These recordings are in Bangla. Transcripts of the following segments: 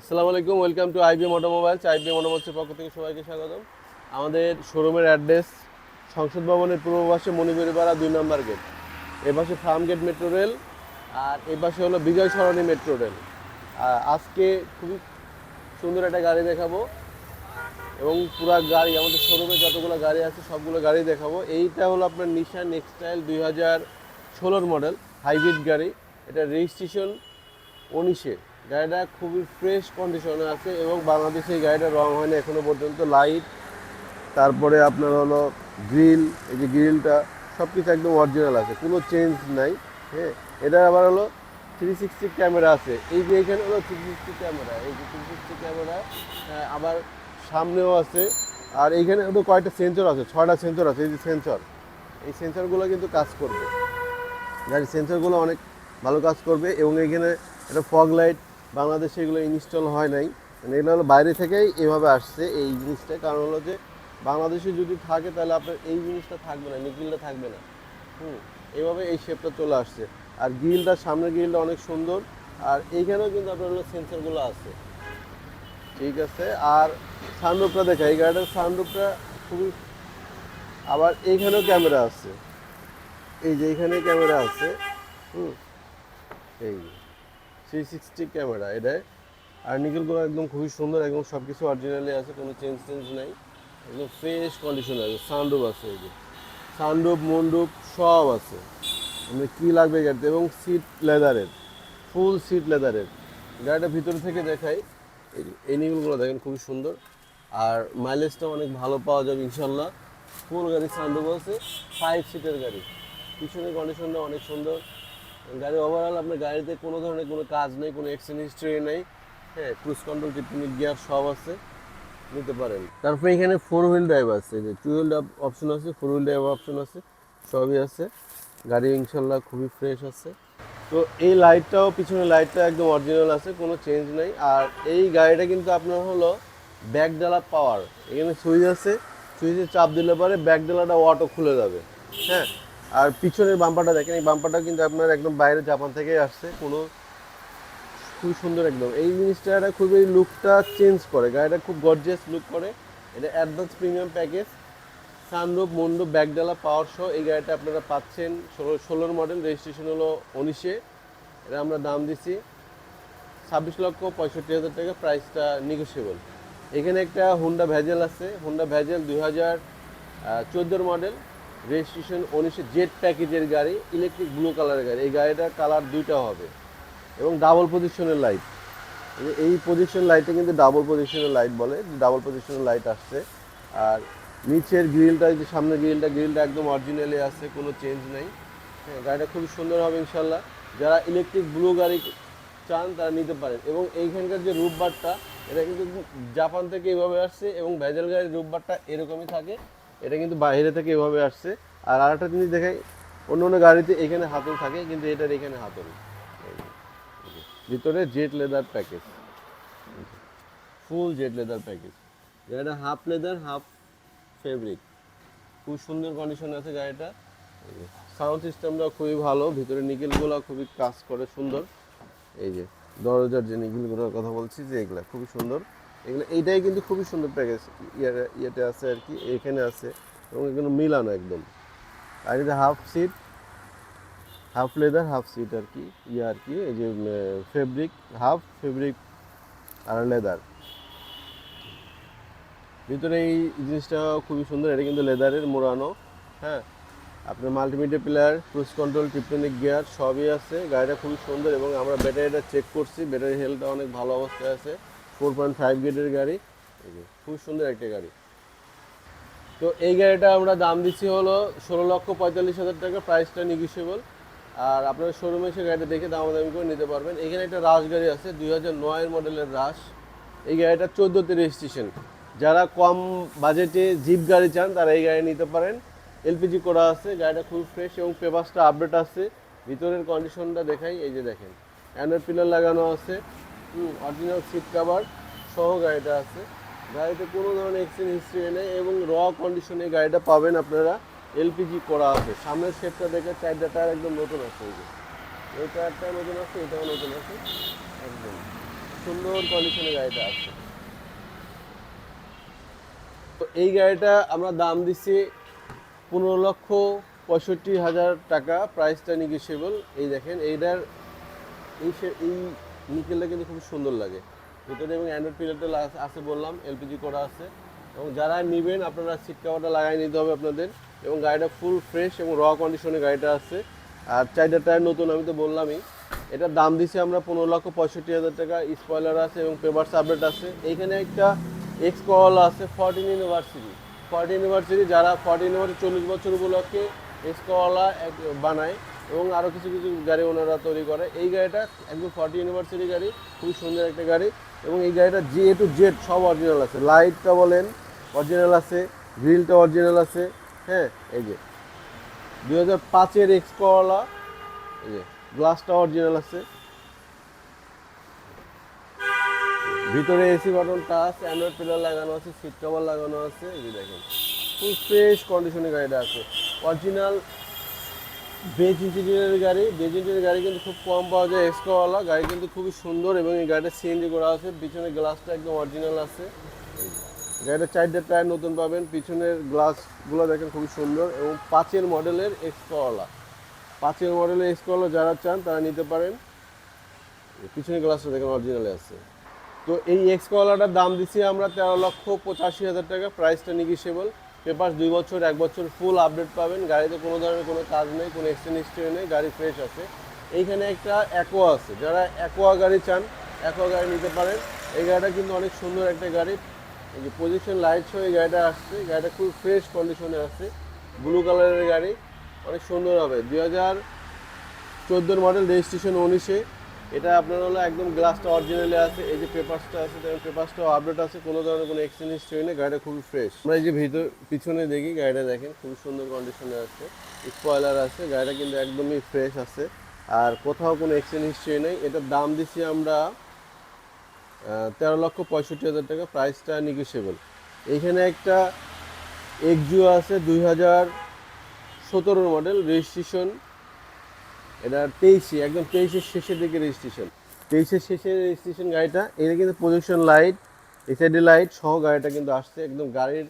আসসালামু আলাইকুম, welcome to IB automobiles, IB অটোমোবাইলসের পক্ষ থেকে সবাইকে স্বাগতম। আমাদের শোরুমের অ্যাড্রেস, সংসদ ভবনের পূর্ব পাশে মণিপুরিপাড়া দুই নম্বর গেট। এ পাশে ফার্ম গেট মেট্রো রেল, আর এ পাশে হলো বিজয় সরণি মেট্রো রেল। আর আজকে খুবই সুন্দর একটা গাড়ি দেখাবো, এবং পুরো গাড়ি, আমাদের শোরুমে যতগুলো গাড়ি আছে, সবগুলো গাড়ি দেখাবো। এইটা হলো আপনার নিশা নেক্সটাইল দুই হাজার ষোলোর মডেল, হাইব্রিড গাড়ি। এটা রেজিস্ট্রেশন উনিশে। গাড়িটা খুবই ফ্রেশ কন্ডিশনে আছে এবং বাংলাদেশে এই গাড়িটা রং হয়নি এখনও পর্যন্ত। লাইট তারপরে আপনার হলো গ্রিল এই যে গ্রিলটা সব কিছু একদম অরিজিনাল আছে, কোনো চেঞ্জ নাই হ্যাঁ? এটা আবার হলো থ্রি সিক্সটি ক্যামেরা আছে। এই যে এখানে হলো থ্রি সিক্সটি ক্যামেরা এই যে থ্রি সিক্সটি ক্যামেরা আবার সামনেও আছে। আর এইখানে হলো কয়েকটা সেন্সর আছে, ছয়টা সেন্সর আছে, এই যে সেন্সর এই সেন্সরগুলো কিন্তু কাজ করবে। গাড়ির সেন্সরগুলো অনেক ভালো কাজ করবে এবং এখানে একটা ফগ লাইট বাংলাদেশে এগুলো ইনস্টল হয় নাই। মানে এগুলো হলো বাইরে থেকেই এভাবে আসছে এই জিনিসটা। কারণ হলো যে, বাংলাদেশে যদি থাকে তাহলে আপনার এই জিনিসটা থাকবে না নিকিলটা থাকবে না। হুম এইভাবে এই শেপটা চলে আসছে। আর গ্রিলটা সামনের গ্রিলটা অনেক সুন্দর। আর এইখানেও কিন্তু আপনার হলো সেন্সরগুলো আছে। ঠিক আছে? আর সানরুফটা দেখা এই গাড়িটার সানরুফটা খুবই, আবার এইখানেও ক্যামেরা আছে। এই যে এখানে ক্যামেরা আছে। হুম, এই থ্রি সিক্সটি ক্যামেরা এটায় আর নিকেলগুলো একদম খুবই সুন্দর, একদম সব কিছু অরিজিনালি আছে, কোনো চেঞ্জ চেঞ্জ নাই। একদম ফ্রেশ কন্ডিশন আছে সানরুফ আছে এই যে। সানরুফ মন্ডুপ সব আছে। মানে কী লাগবে গাড়িতে? এবং সিট লেদারের ফুল সিট লেদারের গাড়িটা ভিতর থেকে দেখাই, এই যে নিকেলগুলো দেখেন খুবই সুন্দর। আর মাইলেজটা অনেক ভালো পাওয়া যাবে ইনশাল্লাহ ফুল গাড়ি সানরুফ আছে ফাইভ সিটের গাড়ি। পিছনের কন্ডিশনটা অনেক সুন্দর। গাড়ি ওভারঅল আপনার গাড়িতে কোনো ধরনের কোনো কাজ নেই, কোনো অ্যাক্সিডেন্ট হিস্ট্রি নেই। হ্যাঁ ক্রুজ কন্ট্রোল টিপনিক গিয়ার সব আছে, নিতে পারেন। তারপরে এখানে ফোর হুইল ড্রাইভ আছে যে টু হুইল অপশন আছে ফোর হুইল ড্রাইভ অপশন আছে, সবই আছে। গাড়ি ইনশাল্লাহ খুবই ফ্রেশ আছে। তো এই লাইটটাও পিছনে লাইটটা একদম অরিজিনাল আছে, কোনো চেঞ্জ নেই। আর এই গাড়িটা কিন্তু আপনার হলো ব্যাক ডালা পাওয়ার এখানে সুইচ আছে, সুইচে চাপ দিলে পরে ব্যাক ডালাটা অটো খুলে যাবে। হ্যাঁ আর পিছনের বাম্পারটা দেখেন, এই বাম্পারটা কিন্তু আপনার একদম বাইরে জাপান থেকেই আসছে, কোনো খুব সুন্দর একদম। এই জিনিসটা একটা খুবই লুকটা চেঞ্জ করে গাড়িটা খুব গর্জিয়াস লুক করে। এটা অ্যাডভান্স প্রিমিয়াম প্যাকেজ সানরুফ মন্ডু ব্যাকডালা পাওয়ার সহ এই গাড়িটা আপনারা পাচ্ছেন। ষোলো, ষোলোর মডেল রেজিস্ট্রেশন হলো উনিশে। এটা আমরা দাম দিছি ছাব্বিশ লক্ষ পঁয়ষট্টি হাজার টাকা প্রাইসটা নিগোসিয়েবল এখানে একটা হুন্ডা ভ্যাজেল আছে হুন্ডা ভ্যাজেল দুই হাজার চোদ্দোর মডেল রেজিস্ট্রেশন উনিশে জেড প্যাকেজের গাড়ি, ইলেকট্রিক ব্লু কালারের গাড়ি। এই গাড়িটার কালার দুইটা হবে এবং ডাবল পজিশনের লাইট। এই পজিশন লাইটে কিন্তু ডাবল পজিশনের লাইট বলে ডাবল পজিশনের লাইট আসছে। আর নিচের গ্রিলটা যে সামনের গ্রিলটা গ্রিলটা একদম অরিজিনালি আছে, কোনো চেঞ্জ নেই। হ্যাঁ গাড়িটা খুবই সুন্দর হবে ইনশাল্লাহ যারা ইলেকট্রিক ব্লু গাড়ি চান, তারা নিতে পারেন। এবং এইখানকার যে রূপবারটা, এটা কিন্তু জাপান থেকে এইভাবে আসছে এবং ভেজাল গাড়ির রূপবারটা এরকমই থাকে। এটা কিন্তু বাইরে থেকে এভাবে আসছে। আর আরেকটা জিনিস দেখাই অন্য অন্য গাড়িতে এখানে হাতল থাকে, কিন্তু এটার এখানে হাতল। ভিতরে jet leather package full jet leather package গাড়িটা হাফ লেদার হাফ ফেব্রিক খুব সুন্দর কন্ডিশন আছে গাড়িটা। সাউন্ড সিস্টেমটা খুবই ভালো, ভিতরে নিকেলগুলো খুবই কাজ করে, সুন্দর। এই যে, দরজার যে নিকেলগুলোর কথা বলছি যে এগুলা খুবই সুন্দর। এগুলো এইটাই কিন্তু খুবই সুন্দর প্যাকেজ ইয়ে ইয়েতে আছে আর কি, এখানে আছে এবং এখানে মিলানো একদম। আর এটা half seat half leather half seat আর কি ইয়ে আর কি, এই যে ফেব্রিক হাফ ফেব্রিক আর লেদার ভিতরে এই জিনিসটা খুবই সুন্দর, এটা কিন্তু লেদারের মোড়ানো হ্যাঁ? আপনার multimedia player cruise control tiptronic gear সবই আছে। গাড়িটা খুবই সুন্দর এবং আমরা ব্যাটারিটা চেক করছি ব্যাটারি হেলথটা অনেক ভালো অবস্থায় আছে। ফোর পয়েন্ট ফাইভ গেটের গাড়ি খুব সুন্দর একটা গাড়ি। তো এই গাড়িটা আমরা দাম দিচ্ছি হলো ষোলো লক্ষ পঁয়তাল্লিশ হাজার টাকা প্রাইসটা নিগোসিয়েবল আর আপনার শোরুমে এসে গাড়িটা দেখে দামাদামি করে নিতে পারবেন। এখানে একটা রাশ গাড়ি আছে, দুই হাজার নয়ের মডেলের রাশ এই গাড়িটা চোদ্দোতে রেজিস্ট্রেশন যারা কম বাজেটে জিপ গাড়ি চান, তারা এই গাড়ি নিতে পারেন। এলপিজি করা আছে, গাড়িটা খুব ফ্রেশ এবং পেপারসটা আপডেট আছে। ভিতরের কন্ডিশনটা দেখাই, এই যে দেখেন। অ্যান্ড্রয়েড পিলার লাগানো আছে। অরিজিনাল সিট কাভার সহ গাড়িটা আছে। গাড়িতে কোনো ধরনের এক্সিডেন্ট হিস্ট্রি নেই এবং র কন্ডিশনে গাড়িটা পাবেন আপনারা এলপিজি করা আছে। সামনের শেপটা দেখে চারটা টায়ার একদম নতুন আছে এই যে। এই টায়ারটা নতুন আছে, এটাও নতুন আছে। একদম। সুন্দর কন্ডিশনে গাড়িটা আছে। তো এই গাড়িটা আমরা দাম দিচ্ছি পনেরো লক্ষ পঁয়ষট্টি হাজার টাকা। প্রাইসটা নিগেসিবল এই দেখেন, এইটার এই এই নিকেলটা কিন্তু খুব সুন্দর লাগে। ভিতরে এবং অ্যান্ড্রয়েড পিলারটা আছে বললাম এলপিজি করা আছে। এবং যারা নেবেন, আপনারা সিট কাভারটা লাগাই নিতে হবে আপনাদের। এবং গাড়িটা ফুল ফ্রেশ এবং র কন্ডিশনে গাড়িটা আছে। আর চারটা টায়ার নতুন, আমি তো বললামই। এটার দাম দিছি আমরা পনেরো লক্ষ পঁয়ষট্টি হাজার টাকা। স্পয়লার আছে এবং পেপারস আপডেট আছে। এইখানে একটা এক্স করলা আছে ফর্টিন ইউনিভার্সিটি ফর্টিন ইউনিভার্সিটি যারা ফর্টিন ইউনিভার্সিটি চল্লিশ বছর উপলক্ষে এক্স করলা বানায়। এবং আরও কিছু কিছু গাড়ি ওনারা তৈরি করে। এই গাড়িটা একদম ফর্টি ইউনিভার্সিটি গাড়ি, খুবই সুন্দর একটা গাড়ি এবং এই গাড়িটা জে টু জেড সব অরিজিনাল আছে। লাইটটা বলেন অরিজিনাল আছে গ্রিলটা অরিজিনাল আছে হ্যাঁ এই যে। দুই হাজার পাঁচের এক্স করলা এই যে গ্লাসটা অরিজিনাল আছে। ভিতরে AC button touch android pillar লাগানো আছে সিট কভার লাগানো আছে, এই যে দেখেন। ফুল ফ্রেশ কন্ডিশনে গাড়িটা আছে। অরিজিনাল বেজ ইঞ্জিনিয়ারের গাড়ি। বেজ ইঞ্জিনিয়ারের গাড়ি কিন্তু খুব কম পাওয়া যায় এক্সট্রাওয়ালা গাড়ি কিন্তু খুবই সুন্দর এবং এই গাড়িটা সিএনজি করা আছে। পিছনের গ্লাসটা একদম অরিজিনাল আছে। এই যে। গাড়িটা চারটে টায়ার নতুন পাবেন। পিছনের গ্লাসগুলো দেখেন খুবই সুন্দর এবং পাঁচের মডেলের এক্সট্রাওয়ালা পাঁচের মডেলের এক্সট্রাওয়ালা যারা চান, তারা নিতে পারেন। পিছনের গ্লাসটা দেখেন অরিজিনালে আছে। তো এই এক্স কলাটার দাম দিচ্ছি আমরা তেরো লক্ষ পঁচাশি হাজার টাকা। প্রাইসটা নিগিসেবল পেপার দুই বছর, এক বছর ফুল আপডেট পাবেন। গাড়িতে কোনো ধরনের কোনো কাজ নেই, কোনো এক্সটেন্ড হিস্ট্রি নেই, গাড়ি ফ্রেশ আছে। এইখানে একটা অ্যাকোয়া আছে। যারা অ্যাকোয়া গাড়ি চান অ্যাকোয়া গাড়ি নিতে পারেন। এই গাড়িটা কিন্তু অনেক সুন্দর একটা গাড়ি। এই যে পজিশন লাইট সহ এই গাড়িটা আসছে। গাড়িটা খুব ফ্রেশ কন্ডিশনে আসছে ব্লু কালারের গাড়ি। অনেক সুন্দর হবে। দুই হাজার চোদ্দোর মডেল রেজিস্ট্রেশন উনিশে। এটা আপনার হলো একদম গ্লাসটা অরিজিনালি আছে, এই যে পেপারসটা আছে, তেমন পেপারসটাও আপডেট আছে, কোনো ধরনের কোনো এক্সচেঞ্জ হিস্ট্রি নেই গাড়িটা খুবই ফ্রেশ আমরা এই যে ভিতর, পিছনে দেখি, গাড়িটা দেখেন খুব সুন্দর কন্ডিশনে আছে। স্পয়লার আছে, গাড়িটা কিন্তু একদমই ফ্রেশ আছে। আর কোথাও কোনো এক্সচেঞ্জ হিস্ট্রি নেই। এটার দাম দিচ্ছি আমরা তেরো লক্ষ পঁয়ষট্টি হাজার টাকা প্রাইসটা নিগোসিয়েবল এইখানে একটা এক্সিও আছে, দুই হাজার সতেরোর মডেল রেজিস্ট্রেশন এটা তেইশে, একদম তেইশের শেষের দিকে রেজিস্ট্রেশন তেইশের শেষের রেজিস্ট্রেশন গাড়িটা, এটা কিন্তু প্রজেকশন লাইট এসআইডি লাইট সহ গাড়িটা কিন্তু আসছে। একদম গাড়ির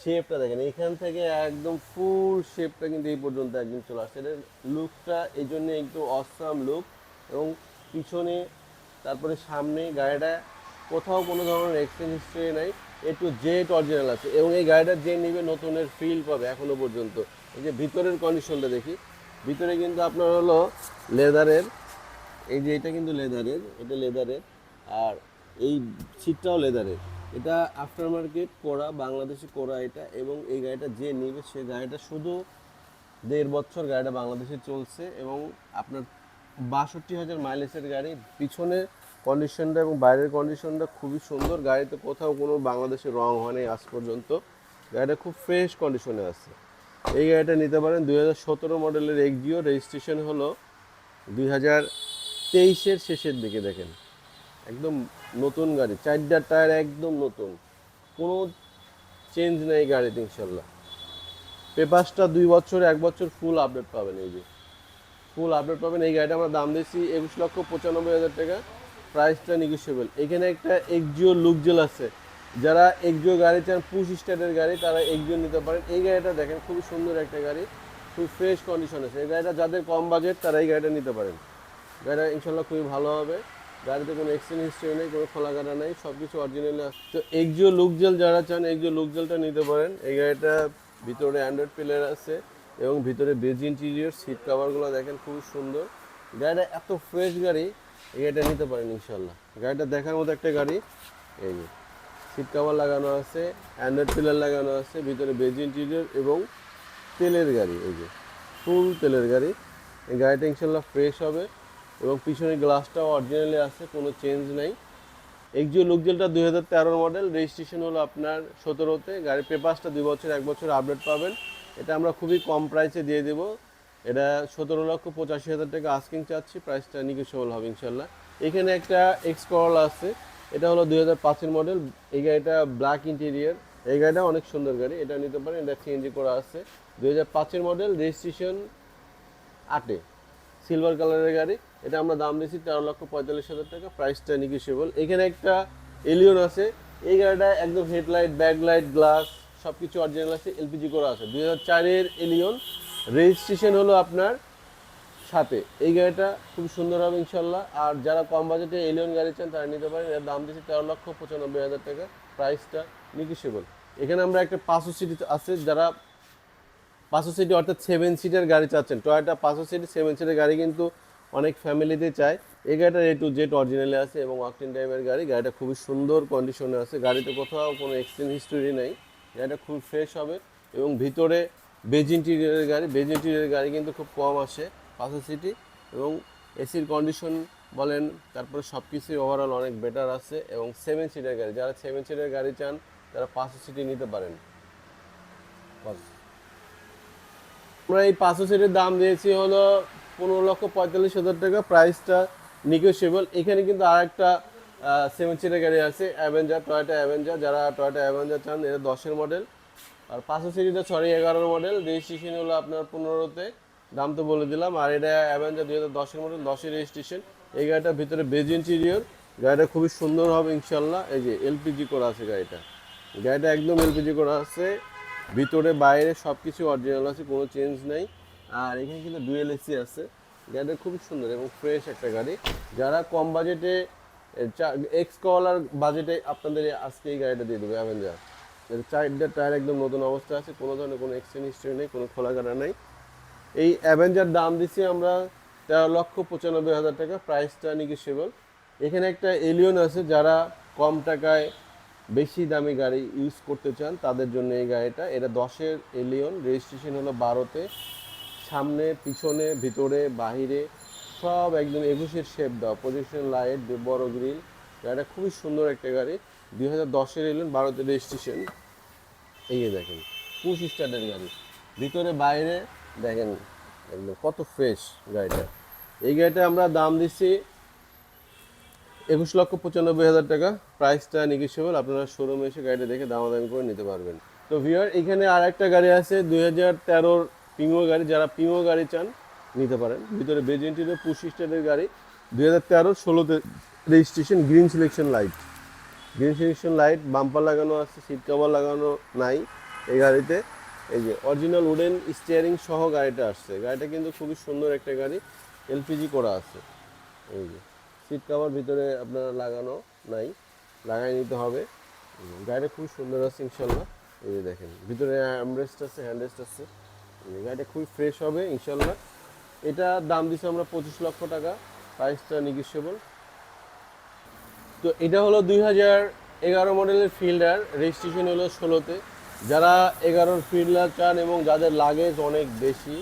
শেপটা দেখেন, এখান থেকে একদম ফুল শেপটা কিন্তু এই পর্যন্ত একদম চলে আসছে। এটার লুকটা এই জন্য একটু অসাম লুক এবং পিছনে, তারপরে সামনে গাড়িটা কোথাও কোনো ধরনের এক্সচেঞ্জ হিস্ট্রি নাই একটু জেট অরিজিনাল আছে এবং এই গাড়িটা যে নিবে নতুনের ফিল পাবে এখনও পর্যন্ত। এই যে ভিতরের কন্ডিশনটা দেখি ভিতরে কিন্তু আপনার হলো লেদারের, এই যে এটা কিন্তু লেদারের, এটা লেদারের, আর এই সিটটাও লেদারের। এটা আফটার মার্কেট করা, বাংলাদেশে করা এটা, এবং এই গাড়িটা যে নিবে সে গাড়িটা শুধু দেড় বছর গাড়িটা বাংলাদেশে চলছে, এবং আপনার বাষট্টি হাজার মাইলেজের গাড়ি, পিছনে কন্ডিশনটা এবং বাইরের কন্ডিশনটা খুবই সুন্দর। গাড়িতে কোথাও কোনো বাংলাদেশে রং হয়নি আজ পর্যন্ত। গাড়িটা খুব ফ্রেশ কন্ডিশনে আছে। এই গাড়িটা নিতে পারেন দুই হাজার সতেরো মডেলের এক্সিও রেজিস্ট্রেশন হলো দুই হাজার তেইশের শেষের দিকে, দেখেন। একদম নতুন গাড়ি, চারটা টায়ার একদম নতুন। কোনো চেঞ্জ নেই গাড়িতে, ইনশাল্লাহ। পেপারসটা দুই বছর, এক বছর ফুল আপডেট পাবেন এই যে। ফুল আপডেট পাবেন। এই গাড়িটা আমরা দাম দিচ্ছি একুশ লক্ষ পঁচানব্বই হাজার টাকা। প্রাইসটা নিগোসিয়েবল এখানে একটা এক্সিও লুকজেল আছে। যারা এক্সিও গাড়ি চান, পুশ স্টার্টের গাড়ি, তারা এক্সিও নিতে পারেন। এই গাড়িটা দেখেন, খুবই সুন্দর একটা গাড়ি খুব ফ্রেশ কন্ডিশন আছে। এই গাড়িটা যাদের কম বাজেট তারা এই গাড়িটা নিতে পারেন। গাড়িটা ইনশাল্লাহ খুবই ভালো হবে। গাড়িতে কোনো এক্সচেঞ্জ হিস্ট্রি নেই, কোনো খোলা কাটা নেই সব কিছু অরিজিনালি তো এক্সিও লুকজেল যারা চান এক্সিও লুকজেলটা নিতে পারেন। এই গাড়িটা ভিতরে অ্যান্ড্রয়েড প্লেয়ার আছে এবং ভিতরে বেজ ইন্টিরিয়র সিট কাভারগুলো দেখেন, খুবই সুন্দর। গাড়িটা এত ফ্রেশ গাড়ি, এই গাড়িটা নিতে পারেন ইনশাল্লাহ গাড়িটা দেখার মতো একটা গাড়ি, এই যে। সিট কাভার লাগানো আছে অ্যান্ড্রয়েড পিলার লাগানো আছে, ভিতরে বেজ ইন্টিরিয়র এবং তেলের গাড়ি, এই যে ফুল তেলের গাড়ি। এই গাড়িটা ইনশাল্লাহ ফ্রেশ হবে এবং পিছনের গ্লাসটাও অরিজিনালি আছে, কোনো চেঞ্জ নাই। এক্সিও লুকজেলটা দুই হাজার তেরোর মডেল রেজিস্ট্রেশন হলো আপনার সতেরোতে। গাড়ির পেপারসটা দুই বছর, এক বছর আপডেট পাবেন। এটা আমরা খুবই কম প্রাইসে দিয়ে দেবো। এটা সতেরো লক্ষ পঁচাশি হাজার টাকা আস্কিং চাচ্ছি প্রাইসটা নিগোসিয়েবল হবে ইনশাল্লাহ এখানে একটা এক্স করল আছে এটা হলো দুই হাজার পাঁচের মডেল এই গাড়িটা ব্ল্যাক ইন্টেরিয়ার এই গাড়িটা অনেক সুন্দর গাড়ি। এটা নিতে পারেন, এটা সিএনজি করা আছে। দুই হাজার পাঁচের মডেল রেজিস্ট্রেশন আটে সিলভার কালারের গাড়ি। এটা আমরা দাম দিয়েছি তেরো লক্ষ পঁয়তাল্লিশ হাজার টাকা। প্রাইসটা নিগোসিয়েবল এখানে একটা এলিয়ন আছে। এই গাড়িটা একদম হেডলাইট ব্যাকলাইট গ্লাস সব কিছু অরিজিনাল আছে এলপিজি করা আছে। দুই হাজার চারের এলিয়ন রেজিস্ট্রেশন হলো আপনার সাথে। এই গাড়িটা খুব সুন্দর হবে ইনশাল্লাহ আর যারা কম বাজেটে এলিয়ন গাড়ি চান, তারা নিতে পারেন। এর দাম দিয়েছি তেরো লক্ষ পঁচানব্বই হাজার টাকা। প্রাইসটা নিগোসিয়েবল এখানে আমরা একটা পাঁচশো সিটি আছে, যারা পাঁচশো সিটি অর্থাৎ সেভেন সিটের গাড়ি চাচ্ছেন। টয়োটা পাঁচশো সিটি সেভেন সিটের গাড়ি কিন্তু অনেক ফ্যামিলিতে চায়। এই গাড়িটা এ টু জেড অরিজিনালে আছে এবং ওয়াকটিন টাইপের গাড়ি। গাড়িটা খুবই সুন্দর কন্ডিশনে আছে। গাড়িতে কোথাও কোনো এক্সচেঞ্জ হিস্টোরি নেই। গাড়িটা খুব ফ্রেশ হবে এবং ভিতরে বেজ ইন্টিরিয়রের গাড়ি। বেজ ইন্টিরিয়রের গাড়ি কিন্তু খুব কম আসে। পাঁচশো সিটি এবং এসির কন্ডিশন বলেন, তারপরে সব কিছুই ওভারঅল অনেক বেটার আছে এবং সেভেন সিটের গাড়ি, যারা সেভেন সিটের গাড়ি চান, তারা পাঁচশো সিটি নিতে পারেন। আমরা এই পাঁচশো সিটের দাম দিয়েছি হলো পনেরো লক্ষ পঁয়তাল্লিশ হাজার টাকা। প্রাইসটা নিগোসিয়েবল এখানে কিন্তু আর একটা সেভেন সিটের গাড়ি আছে অ্যাভেঞ্জার টয়টা অ্যাভেঞ্জার যারা টয়টা অ্যাভেঞ্জার চান এটা দশের মডেল আর পাঁচশো সিটিটা ছড়ি এগারোর মডেল রেজিস্ট্রেশন হলো আপনার পনেরোতে। দাম তো বলে দিলাম। আর এটা অ্যাভেঞ্জার দুই হাজার দশের মডেল, দশের রেজিস্ট্রেশন এই গাড়িটার ভিতরে বেজ ইন্টেরিয়র গাড়িটা খুবই সুন্দর হবে ইনশাল্লাহ। এই যে এলপিজি করা আছে গাড়িটা। গাড়িটা একদম এলপিজি করা আছে। ভিতরে, বাইরে সব কিছু অরিজিনাল আছে, কোনো চেঞ্জ নেই। আর এখানে কিন্তু ডুয়েল এসি আছে। গাড়িটা খুবই সুন্দর এবং ফ্রেশ একটা গাড়ি। যারা কম বাজেটে এক্স কলার বাজেটে আপনাদের আজকে এই গাড়িটা দিয়ে দেবে অ্যাভেঞ্জার চারটা টায়ার একদম নতুন অবস্থা আছে। কোনো ধরনের কোনো এক্সচেঞ্জ হিস্ট্রি নেই, কোনো খোলা কাটা নেই। এই অ্যাভেঞ্জার দাম দিচ্ছি আমরা তেরো লক্ষ পঁচানব্বই হাজার টাকা প্রাইসটা নিগোসিয়েবল এখানে একটা এলিয়ন আছে, যারা কম টাকায় বেশি দামি গাড়ি ইউজ করতে চান, তাদের জন্য এই গাড়িটা। এটা দশের এলিয়ন রেজিস্ট্রেশন হলো বারোতে। সামনে, পিছনে, ভিতরে, বাহিরে, সব একদম একুশের শেপ দেওয়া। প্রজেকশন লাইট বড় গ্রিল গাড়িটা খুবই সুন্দর একটা গাড়ি। দুই হাজার দশের এলিয়ন বারোতে রেজিস্ট্রেশন এই দেখেন পুশ স্টার্টের গাড়ি। ভিতরে, বাইরে দেখেন কত ফ্রেশ গাড়িটা। এই গাড়িটা আমরা দাম দিচ্ছি একুশ লক্ষ পঁচানব্বই হাজার টাকা। প্রাইসটা নিগোসিয়েবল আপনারা শোরুমে এসে গাড়িটা দেখে দামাদামি করে নিতে পারবেন। তো ভিওর এখানে আর একটা গাড়ি আছে, দুই হাজার তেরোর পিঙো গাড়ি। যারা পিঙো গাড়ি চান, নিতে পারেন। ভিতরে বেজেন্টির পুশ স্টারের গাড়ি। দুই হাজার তেরো ষোলোতে registration green selection light green selection light bumper লাগানো আছে সিট কভার লাগানো নাই এই গাড়িতে। এই যে অরিজিনাল উডেন স্টিয়ারিং সহ গাড়িটা আসছে। গাড়িটা কিন্তু খুবই সুন্দর একটা গাড়ি এলপিজি করা আছে। এই যে সিট কভার ভিতরে আপনার লাগানো নাই, লাগাই নিতে হবে। গাড়িটা খুব সুন্দর আছে ইনশাল্লাহ এই যে দেখেন, ভিতরে অ্যামরেস্ট আছে হ্যান্ডরেস্ট আছে। গাড়িটা খুবই ফ্রেশ হবে ইনশাল্লাহ এটা দাম দিচ্ছি আমরা পঁচিশ লক্ষ টাকা প্রাইসটা নিগোসিয়েবল তো এটা হলো দুই হাজার এগারো মডেলের ফিল্ডার রেজিস্ট্রেশন হলো ষোলোতে। যারা এগারোর ফিল্ডার চান এবং যাদের লাগেজ অনেক বেশি,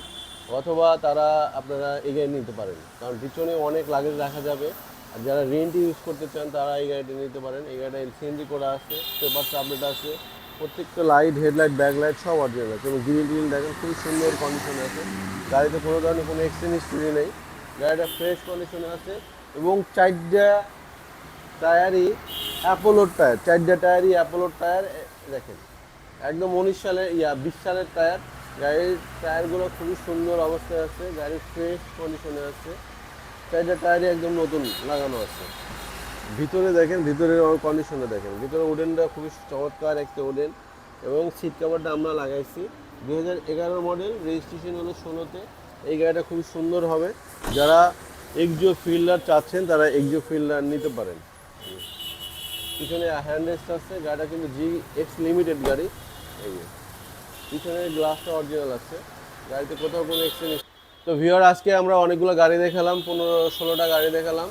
অথবা তারা আপনারা এগিয়ে নিতে পারেন। কারণ পিছনে অনেক লাগেজ রাখা যাবে। আর যারা রেন্ট ইউজ করতে চান, তারা এই গাড়িটা নিতে পারেন। এই গাড়িটা এলসিএনজি করা আছে পেপার আপডেট আছে প্রত্যেকটা লাইট হেডলাইট ব্যাকলাইট সব অরিজিনাল আছে। এবং গ্রিল গ্রিল দেখেন, খুবই সুন্দর কন্ডিশনে আছে। গাড়িতে কোনো ধরনের কোনো এক্সচেঞ্জ হিস্ট্রি নেই। গাড়িটা ফ্রেশ কন্ডিশনে আছে এবং চারটা টায়ারই অ্যাপোলোর টায়ার চারটা টায়ারই অ্যাপোলোর টায়ার দেখেন। একদম উনিশ সালের, ইয়া, বিশ সালের টায়ার। গাড়ির টায়ারগুলো খুবই সুন্দর অবস্থায় আছে গাড়ির ফ্রেশ কন্ডিশনে আছে। চারটা টায়ারই একদম নতুন লাগানো আছে। ভিতরে দেখেন, ভিতরের কন্ডিশনে দেখেন। ভিতরে উডেনটা খুবই চমৎকার একটা উডেন এবং সিট কাভারটা আমরা লাগাইছি। দু হাজার এগারো মডেল রেজিস্ট্রেশন হলো ষোলোতে। এই গাড়িটা খুবই সুন্দর হবে। যারা এক্সিও ফিল্ডার চাচ্ছেন, তারা এক্সিও ফিল্ডার নিতে পারেন। পিছনে হ্যান্ড রেস্ট আছে। গাড়িটা কিন্তু জি এক্স লিমিটেড গাড়ি। এই পিছনের গ্লাসটা অরিজিনাল আছে। গাড়িতে কোথাও কোনো এক্সচেঞ্জ তো ভিওর আজকে আমরা অনেকগুলো গাড়ি দেখালাম, পনেরো, ষোলোটা গাড়ি দেখালাম।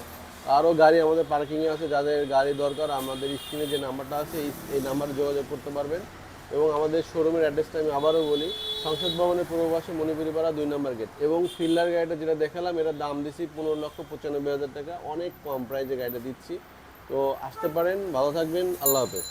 আরও গাড়ি আমাদের পার্কিংয়ে আছে, যাদের গাড়ি দরকার, আমাদের স্ক্রিনে যে নাম্বারটা আছে, এই নাম্বারে যোগাযোগ করতে পারবেন। এবং আমাদের শোরুমের অ্যাড্রেসটা আমি আবারও বলি, সংসদ ভবনের পূর্ব পাশে মণিপুরি পাড়া দুই নম্বর গেট এবং ফিল্ডার গাড়িটা যেটা দেখালাম, এটার দাম দিচ্ছি পনেরো লক্ষ পঁচানব্বই হাজার টাকা। অনেক কম প্রাইসে গাড়িটা দিচ্ছি। তো আসতে পারেন, ভালো থাকবেন, আল্লাহ হাফেজ।